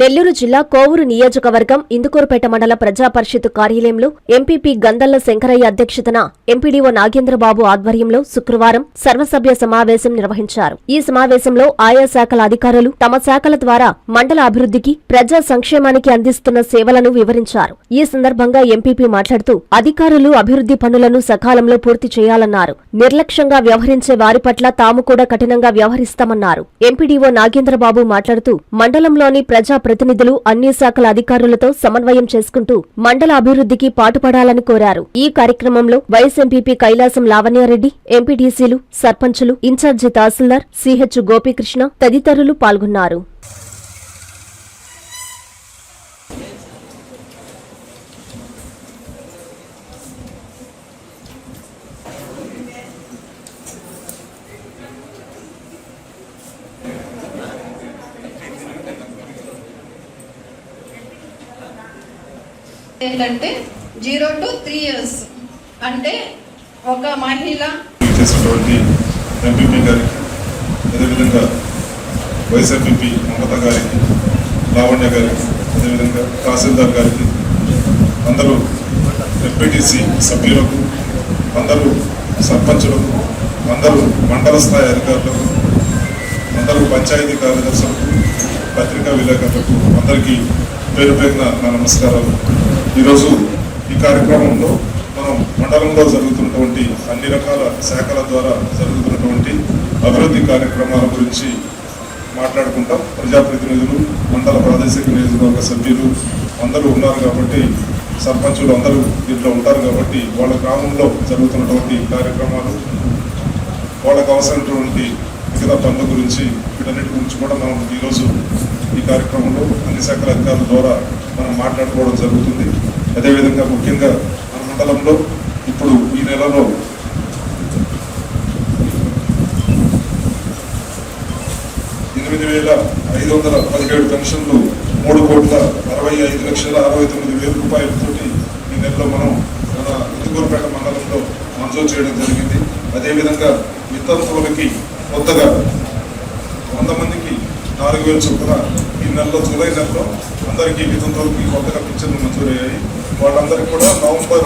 నెల్లూరు జిల్లా కోవూరు నియోజకవర్గం ఇందుకూరుపేట మండల ప్రజా పరిషత్ కార్యాలయంలో ఎంపీపీ గందల్ల శంకరయ్య అధ్యక్షతన ఎంపీడీఓ నాగేంద్రబాబు ఆధ్వర్యంలో శుక్రవారం సర్వసభ్య సమావేశం నిర్వహించారు. ఈ సమావేశంలో ఆయా శాఖల అధికారులు తమ శాఖల ద్వారా మండల అభివృద్ధికి ప్రజా సంక్షేమానికి అందిస్తున్న సేవలను వివరించారు. ఈ సందర్భంగా ఎంపీపీ మాట్లాడుతూ అధికారులు అభివృద్ధి పనులను సకాలంలో పూర్తి చేయాలన్నారు. నిర్లక్ష్యంగా వ్యవహరించే వారి పట్ల తాము కూడా కఠినంగా వ్యవహరిస్తామన్నారు. ఎంపీడీఓ నాగేంద్రబాబు మాట్లాడుతూ మండలంలోని ప్రజా ప్రతినిధులు అన్ని శాఖల అధికారులతో సమన్వయం చేసుకుంటూ మండల అభివృద్ధికి పాటుపడాలని కోరారు. ఈ కార్యక్రమంలో వైఎస్ ఎంపీపీ కైలాసం లావణ్యారెడ్డి ఎంపీటీసీలు సర్పంచులు ఇన్ఛార్జి తహసీల్దార్ సిహెచ్ గోపీకృష్ణ తదితరులు పాల్గొన్నారు. ఏంటంటే జీరో టు త్రీ ఇయర్స్. అంటే ఒక మహిళ చేసినటువంటి ఎంపీపీ గారికి అదేవిధంగా వైస్ ఎంపీపీ మమత గారికి లావణ్య గారికి అదేవిధంగా తహసీల్దార్ గారికి అందరూ ఎంపీటీసీ సభ్యులకు అందరూ సర్పంచులకు అందరూ మండల స్థాయి అధికారులకు అందరూ పంచాయతీ కార్యదర్శులకు పత్రికా విలేకరులకు అందరికీ పేరు పేరున నా నమస్కారాలు. ఈరోజు ఈ కార్యక్రమంలో మనం మండలంలో జరుగుతున్నటువంటి అన్ని రకాల శాఖల ద్వారా జరుగుతున్నటువంటి అభివృద్ధి కార్యక్రమాల గురించి మాట్లాడుకుంటాం. ప్రజాప్రతినిధులు మండల ప్రాదేశిక నియోజకవర్గ సభ్యులు అందరూ ఉన్నారు కాబట్టి సర్పంచులు అందరూ దీంట్లో ఉంటారు కాబట్టి వాళ్ళ గ్రామంలో జరుగుతున్నటువంటి కార్యక్రమాలు వాళ్ళకు అవసరమైనటువంటి మిగతా పనుల గురించి వీటన్నిటి గురించి కూడా మనం ఈరోజు ఈ కార్యక్రమంలో అన్ని శాఖల అధికారుల ద్వారా మనం మాట్లాడుకోవడం జరుగుతుంది. అదేవిధంగా ముఖ్యంగా మన మండలంలో ఇప్పుడు ఈ నెలలో ఎనిమిది వేల ఐదు వందల పదిహేడు పెన్షన్లు మూడు కోట్ల అరవై ఐదు లక్షల అరవై తొమ్మిది వేల రూపాయలతోటి ఈ నెలలో మనం మన ఇందుకూరుపేట మండలంలో మంజూరు చేయడం జరిగింది. అదేవిధంగా వితంతువులకి కొత్తగా వంద మందికి నాలుగు వేలు చొప్పున ఈ నెలలో జూలై నెలలో అందరికీ వితంతువులకి కొత్తగా పింఛన్లు మంజూరయ్యాయి. వాళ్ళందరికీ కూడా నవంబర్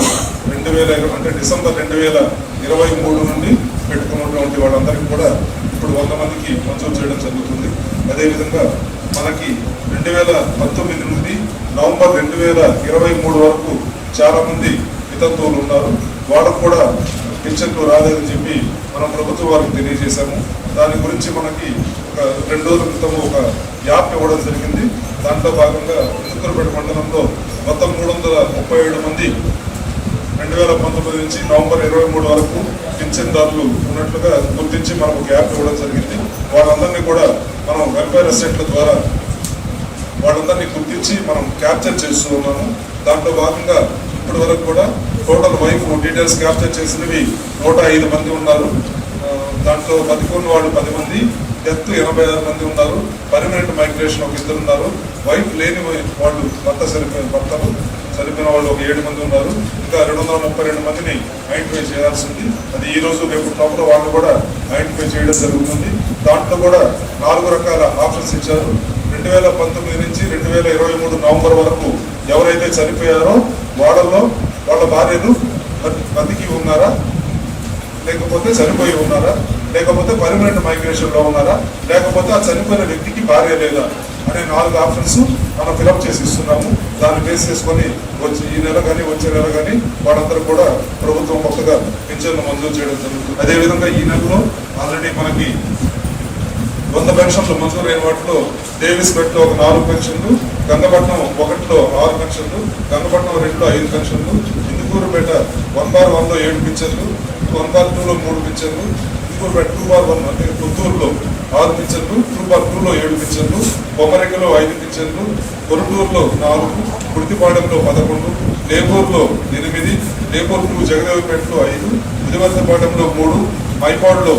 రెండు వేల అంటే డిసెంబర్ రెండు వేల ఇరవై మూడు నుండి పెట్టుకున్నటువంటి వాళ్ళందరికీ కూడా ఇప్పుడు వంద మందికి మంజూరు చేయడం జరుగుతుంది. అదేవిధంగా మనకి రెండు వేల పంతొమ్మిది నుండి నవంబర్ రెండు వేల ఇరవై మూడు వరకు చాలామంది వితంతువులు ఉన్నారు. వాళ్ళకు కూడా పింఛన్లు రాలేదని చెప్పి మనం ప్రభుత్వం వారికి తెలియజేశాము. దాని గురించి మనకి ఒక రెండు రోజుల క్రితం ఒక యాప్ ఇవ్వడం జరిగింది. దాంట్లో భాగంగా ఇందుకూరుపేట మండలంలో మొత్తం మూడు వందల ముప్పై ఏడు మంది రెండు వేల పంతొమ్మిది నుంచి నవంబర్ ఇరవై మూడు వరకు పింఛన్దారులు ఉన్నట్లుగా గుర్తించి మనకు ఒక యాప్ ఇవ్వడం జరిగింది. వాళ్ళందరినీ కూడా మనం వెల్ఫేర్ అసెంట్ల ద్వారా వాళ్ళందరినీ గుర్తించి మనం క్యాప్చర్ చేస్తూ ఉన్నాము. దాంట్లో భాగంగా ఇప్పటి వరకు కూడా టోటల్ వైఫ్ డీటెయిల్స్ క్యాప్చర్ చేసినవి నూట ఐదు మంది ఉన్నారు. దాంట్లో బతికున్న వాళ్ళు పది మంది డెత్ ఎనభై ఆరు మంది ఉన్నారు. పర్మనెంట్ మైగ్రేషన్ ఒక ఇద్దరు ఉన్నారు. వైఫ్ లేని వాళ్ళు భర్త సరిపోయిన భర్తలు చనిపోయిన వాళ్ళు ఒక ఏడు మంది ఉన్నారు. ఇంకా రెండు వందల ముప్పై రెండు మందిని ఐడెంటిఫై చేయాల్సింది. అది ఈ రోజు రేపు లోపల వాళ్ళు కూడా ఐడెంటిఫై చేయడం జరుగుతుంది. దాంట్లో కూడా నాలుగు రకాల ఆప్షన్స్ ఇచ్చారు. రెండు వేల పంతొమ్మిది నుంచి రెండు వేల ఇరవై మూడు నవంబర్ వరకు ఎవరైతే చనిపోయారో వాళ్ళల్లో వాళ్ళ భార్యలు బతికి ఉన్నారా? లేకపోతే చనిపోయి ఉన్నారా? లేకపోతే పర్మనెంట్ మైగ్రేషన్లో ఉన్నారా? లేకపోతే ఆ చనిపోయిన వ్యక్తికి భార్య లేదా? అనే నాలుగు ఆప్షన్స్ మనం ఫిలప్ చేసి ఇస్తున్నాము. దాన్ని బేస్ చేసుకొని వచ్చి ఈ నెల కానీ వచ్చే నెల కానీ వాళ్ళందరూ కూడా ప్రభుత్వం కొత్తగా పింఛన్లు మంజూరు చేయడం జరుగుతుంది. అదేవిధంగా ఈ నెలలో ఆల్రెడీ మనకి వంద పెన్షన్లు మంజూరైన వాటిలో డేవిస్పేటలో ఒక నాలుగు పెన్షన్లు గంగపట్నం ఒకటిలో ఆరు పెన్షన్లు గంగపట్నం రెండులో ఐదు పెన్షన్లు ఇందుకూరుపేట వన్ బార్ వన్లో ఏడు పింఛన్లు వన్ బార్ టూలో మూడు పింఛన్లు ఇందుకూరుపేట టూ బార్ వన్ అంటే పుత్తూరులో ఆరు పింఛన్లు టూ బార్ టూలో ఏడు పింఛన్లు కొమరికలో ఐదు పింఛన్లు కొరుటూరులో నాలుగు కుర్తిపాడెంలో పదకొండు లేపూర్లో ఎనిమిది లేపూర్ టూ జగదేవిపేటలో ఐదు విధివర్తపాడెంలో మూడు మైపాడులో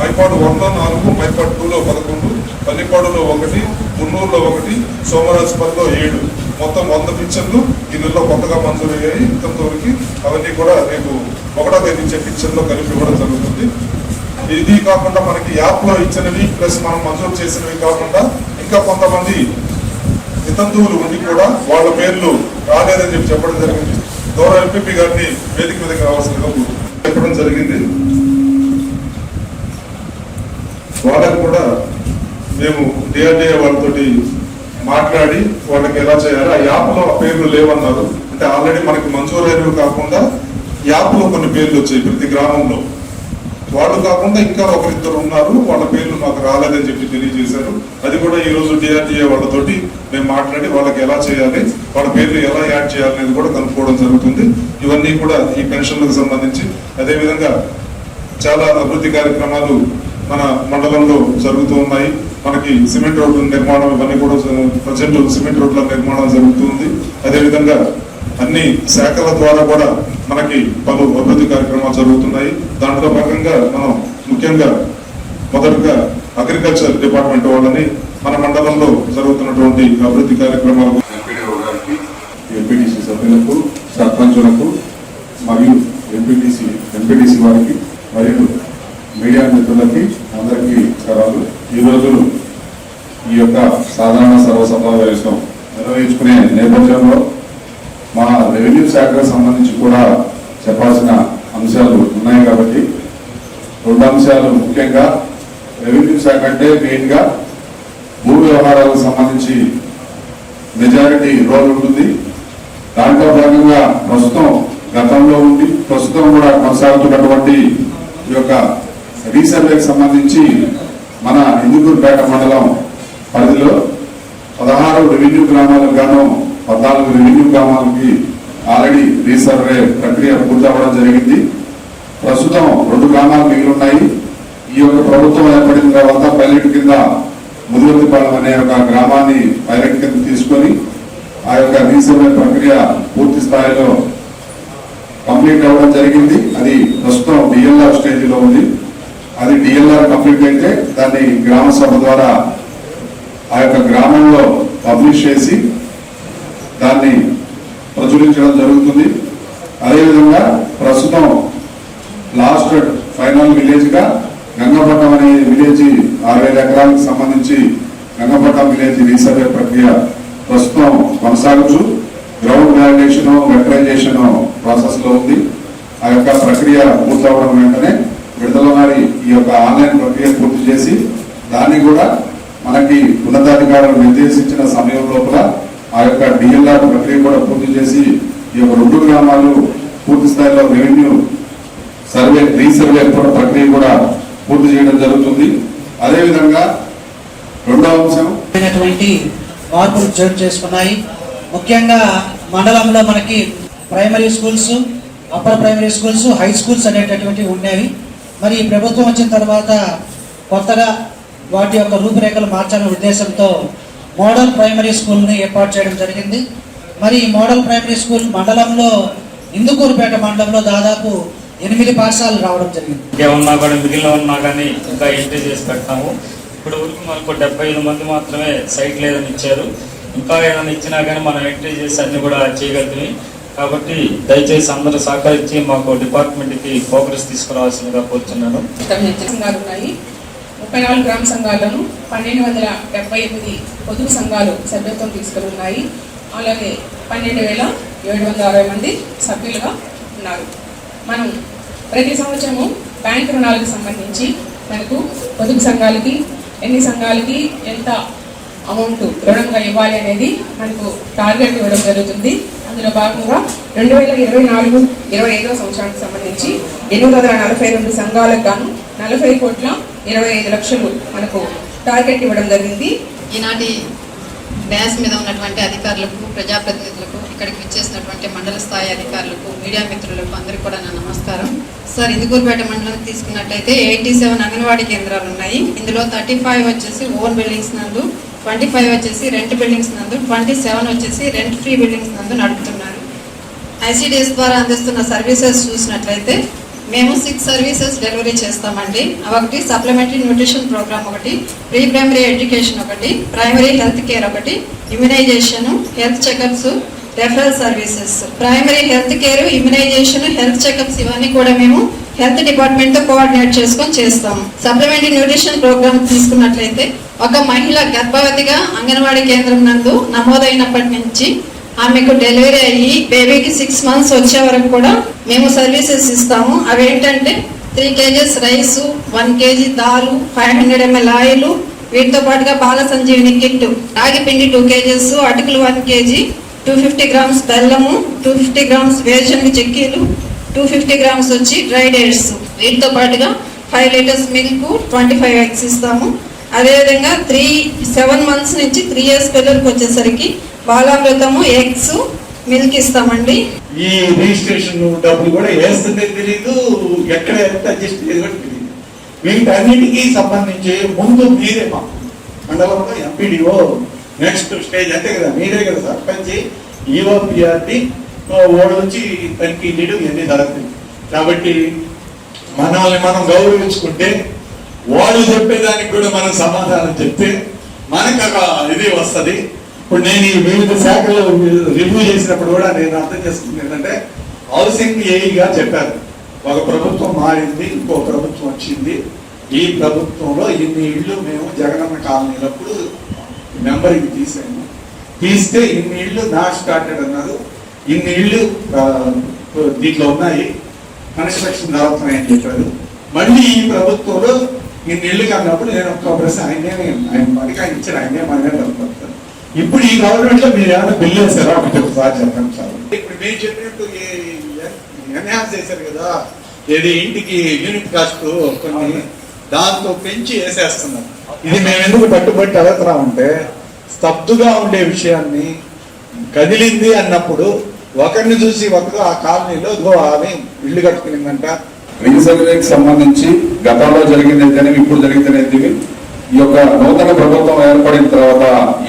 మైపాడు వన్లో నాలుగు మైపాడు టూలో పదకొండు పల్లిపాడులో ఒకటి మున్నూరులో ఒకటి సోమరాజపల్లిలో ఏడు మొత్తం వంద పిక్చర్లు ఈ నెలలో కొత్తగా మంజూరు అయ్యాయి ఇంతవరకు అవన్నీ కూడా రేపు ఒకటో తేదీ ఇచ్చే పింఛన్లో కలిపి ఇవ్వడం జరుగుతుంది. ఇది కాకుండా మనకి యాప్లో ఇచ్చినవి ప్లస్ మనం మంజూరు చేసినవి కాకుండా ఇంకా కొంతమంది నితంతువులు ఉండి కూడా వాళ్ళ పేర్లు రాలేదని చెప్పి చెప్పడం జరిగింది. గౌరవ ఎంపీపీ గారిని వేదిక మీదకి రావాల్సిందిగా చెప్పడం జరిగింది. వాళ్ళకు కూడా మేము డిఆర్డిఏ వాళ్ళతోటి మాట్లాడి వాళ్ళకి ఎలా చేయాలి ఆ యాప్లో ఆ పేర్లు లేవన్నారు. అంటే ఆల్రెడీ మనకి మంజూరైనవి కాకుండా యాప్లో కొన్ని పేర్లు వచ్చాయి ప్రతి గ్రామంలో. వాళ్ళు కాకుండా ఇంకా ఒకరిద్దరు ఉన్నారు. వాళ్ళ పేర్లు మాకు రాలేదని చెప్పి తెలియజేశారు. అది కూడా ఈ రోజు డిఆర్డిఏ వాళ్ళతోటి మేము మాట్లాడి వాళ్ళకి ఎలా చేయాలి వాళ్ళ పేర్లు ఎలా యాడ్ చేయాలి అనేది కూడా కనుక్కోవడం జరుగుతుంది. ఇవన్నీ కూడా ఈ పెన్షన్లకు సంబంధించి. అదేవిధంగా చాలా అభివృద్ధి కార్యక్రమాలు మన మండలంలో జరుగుతూ ఉన్నాయి. మనకి సిమెంట్ రోడ్ల నిర్మాణం ఇవన్నీ కూడా ప్రజెంట్ సిమెంట్ రోడ్ల నిర్మాణం జరుగుతుంది అదేవిధంగా అన్ని శాఖల ద్వారా కూడా మనకి పలు అభివృద్ధి కార్యక్రమాలు జరుగుతున్నాయి. దాంట్లో భాగంగా మనం ముఖ్యంగా మొదటగా అగ్రికల్చర్ డిపార్ట్మెంట్ వాళ్ళని మన మండలంలో జరుగుతున్నటువంటి అభివృద్ధి కార్యక్రమాలు ఎంపీటీసీ సభ్యులకు సర్పంచులకు మరియు ఎంపీటీసీ ఎంపీటీసీ వారికి మరియు మీడియా మిత్రులకి అందరికీ నమస్కారాలు. ఈ రోజు ఈ యొక్క సాధారణ సర్వ సమావేశం నిర్వహించుకునే నేపథ్యంలో మా రెవెన్యూ శాఖకు సంబంధించి కూడా చెప్పాల్సిన అంశాలు ఉన్నాయి కాబట్టి రెండు అంశాలు ముఖ్యంగా రెవెన్యూ శాఖ అంటే మెయిన్గా భూ వ్యవహారాలకు సంబంధించి మెజారిటీ రోల్ ఉంటుంది. దాంట్లో భాగంగా ప్రస్తుతం గతంలో ఉండి ప్రస్తుతం కూడా కొనసాగుతున్నటువంటి ఈ యొక్క రీసర్వేకి సంబంధించి మన ఇందుకూరుపేట మండలం పరిధిలో పదహారు రెవెన్యూ గ్రామాలకు గాను పద్నాలుగు రెవెన్యూ గ్రామాలకి ఆల్రెడీ రీసర్వే ప్రక్రియ పూర్తవడం జరిగింది. ప్రస్తుతం రెండు గ్రామాలు మిగిలి ఉన్నాయి ఈ యొక్క ప్రభుత్వం ఏర్పడిన తర్వాత పైలట్ కింద ముదివర్తిపాలెం అనే ఒక గ్రామాన్ని పైలట్ కింద తీసుకొని ఆ యొక్క రీసర్వే ప్రక్రియ పూర్తి స్థాయిలో కంప్లీట్ అవ్వడం జరిగింది. అది ప్రస్తుతం డిఎల్ఆర్ స్టేజ్లో ఉంది. అది డిఎల్ఆర్ కంప్లీట్ అయితే దాన్ని గ్రామ సభ ద్వారా ఆ యొక్క గ్రామంలో పబ్లిష్ చేసి దాన్ని ప్రచురించడం జరుగుతుంది. అదేవిధంగా ప్రస్తుతం లాస్ట్ ఫైనల్ విలేజ్గా గంగపట్నం అనే విలేజ్ ఆరు వేల ఎకరాలకు సంబంధించి గంగపట్నం విలేజ్ రీసర్వే ప్రక్రియ ప్రస్తుతం కొనసాగచ్చు గ్రౌండ్ వ్యాలిడేషన్ వెటరైజేషన్ ప్రాసెస్లో ఉంది. ఆ యొక్క ప్రక్రియ పూర్తవడం వెంటనే విడుదల వారి ఈ యొక్క ఆన్లైన్ ప్రక్రియ పూర్తి చేసి దాన్ని కూడా మనకి ఉన్నతాధికారులు నిర్దేశించిన సమయం లోపల ఆ యొక్క డిఎల్ఆర్ ప్రక్రియ కూడా పూర్తి చేసి ఈ యొక్క రెండు గ్రామాలు పూర్తి స్థాయిలో రెవెన్యూ సర్వే రీసర్వే కూడా ప్రక్రియ కూడా పూర్తి చేయడం జరుగుతుంది. అదేవిధంగా రెండవ అంశం. మార్పులు చోటు చేసుకున్నాయి. ముఖ్యంగా మండలంలో మనకి primary schools upper primary schools high schools అనేటటువంటివి ఉండేవి. మరి ఈ ప్రభుత్వం వచ్చిన తర్వాత కొత్తగా వాటి యొక్క రూపురేఖలు మార్చాలనే ఉద్దేశంతో మోడల్ ప్రైమరీ స్కూల్ని ఏర్పాటు చేయడం జరిగింది. మరి ఈ మోడల్ ప్రైమరీ స్కూల్ మండలంలో ఇందుకూరుపేట మండలంలో దాదాపు ఎనిమిది పాఠశాలలు రావడం జరిగింది. ఇంకేమన్నా కూడా మిగిలిన ఉన్నా కానీ ఇంకా ఎంట్రీ చేసి పెడతాము. ఇప్పుడు వరకు మనకు డెబ్బై ఐదు మంది మాత్రమే సైట్ లేదని ఇచ్చారు. ఇంకా ఏదైనా ఇచ్చినా కానీ మనం ఎంట్రీ చేసి అన్ని కూడా చేయగలుగుతాయి కాబట్టి దయచేసి అందరూ సహకరించి మాకు డిపార్ట్మెంట్కి ప్రోగ్రెస్ తీసుకురావాల్సిందిగా కోరుతున్నాను ముప్పై నాలుగు గ్రామ సంఘాలను పన్నెండు వందల డెబ్బై ఎనిమిది పొదుపు సంఘాలు సభ్యత్వం తీసుకుని ఉన్నాయి అలాగే పన్నెండు వేల ఏడు వందల అరవై మంది సభ్యులుగా ఉన్నారు. మనం ప్రతి సంవత్సరము బ్యాంక్ రుణాలకు సంబంధించి మనకు పొదుపు సంఘాలకి ఎన్ని సంఘాలకి ఎంత అమౌంట్ రుణంగా ఇవ్వాలి అనేది మనకు టార్గెట్ ఇవ్వడం జరుగుతుంది. అందులో భాగంగా రెండు వేల ఇరవై నాలుగు ఇరవై ఐదవ సంవత్సరానికి సంబంధించి ఎనిమిది వందల నలభై రెండు సంఘాలకు గాను నలభై కోట్ల ఇరవై ఐదు లక్షలు మనకు టార్గెట్ ఇవ్వడం జరిగింది. ఈనాటి డ్యాన్స్ మీద ఉన్నటువంటి అధికారులకు ప్రజాప్రతినిధులకు ఇక్కడికి విచ్చేసినటువంటి మండల స్థాయి అధికారులకు మీడియా మిత్రులకు అందరికీ కూడా నా నమస్కారం. సార్ ఇందుకూరుపేట మండలం తీసుకున్నట్టయితే ఎయిటీ సెవెన్ అంగన్వాడీ కేంద్రాలు ఉన్నాయి. ఇందులో థర్టీ ఫైవ్ వచ్చేసి ఓన్ బిల్డింగ్స్ నందు ట్వంటీ ఫైవ్ వచ్చేసి రెంట్ బిల్డింగ్స్ నందు ట్వంటీ సెవెన్ వచ్చేసి రెంట్ ఫ్రీ బిల్డింగ్స్ నందు నడుపుతున్నారు. ఐసీడీఎస్ ద్వారా అందిస్తున్న సర్వీసెస్ చూసినట్లయితే మేము సిక్స్ సర్వీసెస్ డెలివరీ చేస్తామండి. ఒకటి సప్లిమెంటరీ న్యూట్రిషన్ ప్రోగ్రామ్ ఒకటి ప్రీ ప్రైమరీ ఎడ్యుకేషన్ ఒకటి ప్రైమరీ హెల్త్ కేర్ ఒకటి immunisation health checkups referral services primary health care immunisation health checkups ఇవన్నీ కూడా మేము హెల్త్ డిపార్ట్మెంట్తో కోఆర్డినేట్ చేసుకొని చేస్తాము సప్లిమెంటరీ న్యూట్రిషన్ ప్రోగ్రామ్ తీసుకున్నట్లయితే ఒక మహిళ గర్భవతిగా అంగన్వాడీ కేంద్రం నందు నమోదైనప్పటి నుంచి ఆమెకు డెలివరీ అయ్యి బేబీకి సిక్స్ మంత్స్ వచ్చే వరకు కూడా మేము సర్వీసెస్ ఇస్తాము. అవేంటంటే three kgs rice one kg dal five hundred ml oil వీటితో పాటుగా బాల సంజీవిని కిట్ రాగి పిండి టూ కేజెస్ అటుకులు one kg two fifty grams బెల్లము టూ ఫిఫ్టీ గ్రామ్స్ వేరుశనగ చెక్కీలు టూ ఫిఫ్టీ గ్రామ్స్ వచ్చి డ్రై డేట్స్ వీటితో పాటుగా five litres milk twenty five eggs ఇస్తాము. అదేవిధంగా త్రీ సెవెన్ మంత్స్ నుంచి త్రీ ఇయర్స్ పిల్లలకి వచ్చేసరికి బాలామృతము ఎగ్స్ మిల్క్ ఇస్తామండి. ఈ రిజిస్ట్రేషన్ డబ్బులు కూడా వేస్తుందే తెలియదు ఎక్కడ ఎంత అడ్జస్ట్ కూడా తెలియదు వీటన్నిటికీ సంబంధించి ముందు మీరే మా మండలంలో ఎంపీడీఓ నెక్స్ట్ స్టేజ్ అంతే కదా మీరే కదా సర్పంచ్. ఈఓ ఓడి వచ్చి తనిఖీ చేయడం ఇవన్నీ జరుగుతుంది కాబట్టి మనల్ని మనం గౌరవించుకుంటే వాళ్ళు చెప్పేదానికి కూడా మనం సమాధానం చెప్తే మనకు ఒక ఇది వస్తుంది. ఇప్పుడు నేను ఈ వివిధ శాఖలు రివ్యూ చేసినప్పుడు కూడా నేను అర్థం చేసుకుంది ఏంటంటే హౌసింగ్ ఏఈగా చెప్పారు. ఒక ప్రభుత్వం మారింది ఇంకో ప్రభుత్వం వచ్చింది. ఈ ప్రభుత్వంలో ఇన్ని ఇళ్ళు మేము జగనన్న కాలనీలప్పుడు మెంబర్కి తీసాము. తీస్తే ఇన్ని ఇళ్ళు నాట్ స్టార్టెడ్ అన్నారు. ఇన్ని ఇళ్ళు దీంట్లో ఉన్నాయి. కన్స్ట్రక్షన్ జరుగుతున్నాయని చెప్పారు. మళ్ళీ ఈ ప్రభుత్వంలో ఇన్ని ఇళ్ళు కన్నప్పుడు నేను ఒక్క ప్రశ్న ఆయనే ఆయన పనికి ఆయన ఇచ్చారు. ఆయనే మనమే ఇప్పుడు ఈ గవర్నమెంట్లో మీరు ఏమైనా బిల్లు వేసారా ఒకటి ఒకసారి చెప్పండి సార్. ఇప్పుడు మీరు చెప్పినట్టు ఎన్హాన్స్ చేశారు కదా ఏది ఇంటికి యూనిట్ కాస్ట్ కొన్ని దాంతో పెంచి వేసేస్తున్నారు. ఇది మేము ఎందుకు పట్టుబట్టి అడుగుతున్నామంటే స్తబ్దుగా ఉండే విషయాన్ని కదిలింది అన్నప్పుడు ఒకరిని చూసి ఒకరు ఆ కాలనీలో ఇదిగో ఆమె ఇల్లు కట్టుకునిందంట. రీసర్వేకి సంబంధించి గతంలో జరిగింది అయితేనేమి ఇప్పుడు జరిగితేనేది ఈ యొక్క నూతన ప్రభుత్వం ఏర్పడిన తర్వాత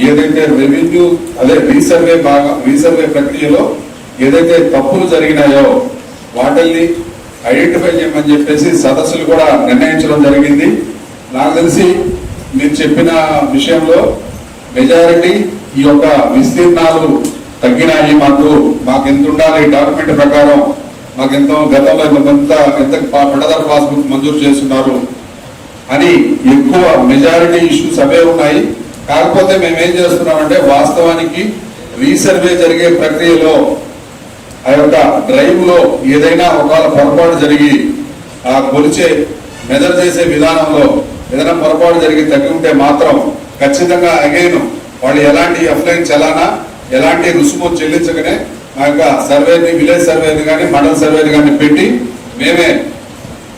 ఏదైతే రెవెన్యూ అదే రీసర్వే భాగం రీసర్వే ప్రక్రియలో ఏదైతే తప్పులు జరిగినాయో వాటిల్ని ఐడెంటిఫై చేయమని చెప్పేసి సదస్సులు కూడా నిర్ణయించడం జరిగింది. నాకు తెలిసి మీరు చెప్పిన విషయంలో మెజారిటీ ఈ యొక్క విస్తీర్ణాలు తగ్గినాయి. మాకు మాకు ఎంత ఉండాలి? డాక్యుమెంట్ ప్రకారం మాకు ఎంతో గతంలో ఎంత ఎంత పడదర పాస్బుక్ మంజూరు చేస్తున్నారు? అని ఎక్కువ మెజారిటీ ఇష్యూస్ అవే ఉన్నాయి. కాకపోతే మేము ఏం చేస్తున్నామంటే వాస్తవానికి రీసర్వే జరిగే ప్రక్రియలో ఆ యొక్క డ్రైవ్లో ఏదైనా ఒకవేళ పొరపాటు జరిగి ఆ కొలిచే మెజర్ చేసే విధానంలో ఏదైనా పొరపాటు జరిగి తగ్గుంటే ఉంటే మాత్రం ఖచ్చితంగా అగైన్ వాళ్ళు ఎలాంటి ఎఫ్లైన్ చలానా ఎలాంటి రుసుము చెల్లించకనే ఆ యొక్క సర్వేని విలేజ్ సర్వేని కానీ మండల సర్వేని కానీ పెట్టి మేమే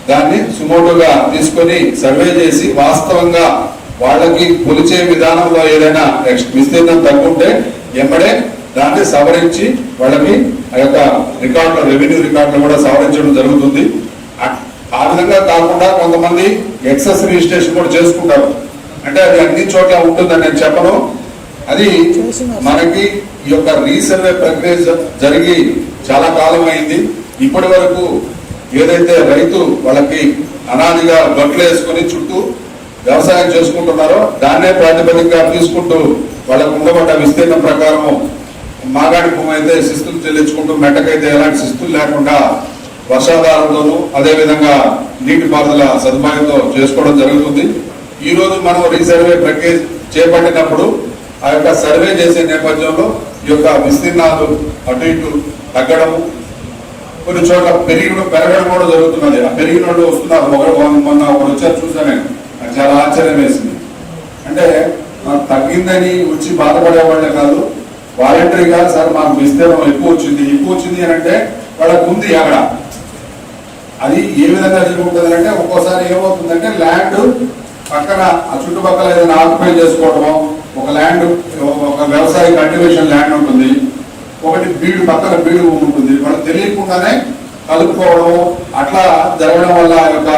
దాన్ని సుమోటుగా తీసుకొని సర్వే చేసి వాస్తవంగా వాళ్ళకి కొలిచే విధానంలో ఏదైనా విస్తీర్ణం తగ్గుంటే ఎంబడే దాన్ని సవరించి వాళ్ళకి ఆ యొక్క రికార్డుల రెవెన్యూ రికార్డులు కూడా సవరించడం జరుగుతుంది. ఆ- విధంగా కాకుండా కొంతమంది ఎక్సెస్ రిజిస్ట్రేషన్ కూడా చేసుకుంటారు. అంటే అది అన్ని చోట్ల ఉంటుందని నేను చెప్పను. అది మనకి ఈ యొక్క రీసర్వే ప్రక్రియ జరిగి చాలా కాలం అయింది. ఇప్పటి వరకు ఏదైతే రైతు వాళ్ళకి అనాదిగా బట్టలు వేసుకొని చుట్టూ వ్యవసాయం చేసుకుంటున్నారో దాన్నే ప్రాతిపదికగా తీసుకుంటూ వాళ్ళకు ఉండబడ్డ విస్తీర్ణం ప్రకారం మాగాడి భూమి అయితే శిస్తులు చెల్లించుకుంటూ మెట్టకైతే ఎలాంటి శిస్తులు లేకుండా వర్షాధారంతోనూ అదేవిధంగా నీటిపారుదల సదుపాయంతో చేసుకోవడం జరుగుతుంది. ఈరోజు మనం రీసర్వే ప్రక్రియ చేపట్టినప్పుడు ఆ యొక్క సర్వే చేసే నేపథ్యంలో ఈ యొక్క విస్తీర్ణాలు అటు ఇటు తగ్గడము కొన్ని చోట్ల పెరిగి పెరగడం కూడా జరుగుతున్నది ఆ పెరిగిన వాళ్ళు వస్తున్నారు ఒకరు మొన్న- ఒకరు వచ్చారు చూసాను నేను. నాకు చాలా ఆశ్చర్యం వేసింది. అంటే మాకు తగ్గిందని వచ్చి బాధపడే వాళ్ళే కాదు వాలంటరీగా సార్ మాకు విస్తీర్ణం ఎక్కువ వచ్చింది. ఎక్కువ వచ్చింది అని అంటే వాళ్ళకు ఉంది అక్కడ. అది ఏ విధంగా జరుగుతుంది అంటే ఒక్కోసారి ఏమవుతుందంటే ల్యాండ్ పక్కన ఆ చుట్టుపక్కల ఏదైనా ఆక్యుపై చేసుకోవడము ఒక ల్యాండ్ ఒక వ్యవసాయ కల్టివేషన్ ల్యాండ్ ఉంటుంది. ఒకటి బీడు పక్కన బీడు ఉంటుంది. వాళ్ళకి తెలియకుండానే కలుపుకోవడం అట్లా జరగడం వల్ల ఆ యొక్క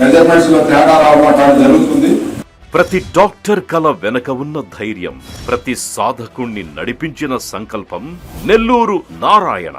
మెజర్మెంట్స్లో తేడా రావడం అట్లా జరుగుతుంది. ప్రతి డాక్టర్ కల వెనక ఉన్న ధైర్యం ప్రతి సాధకుణ్ణి నడిపించిన సంకల్పం నెల్లూరు నారాయణ.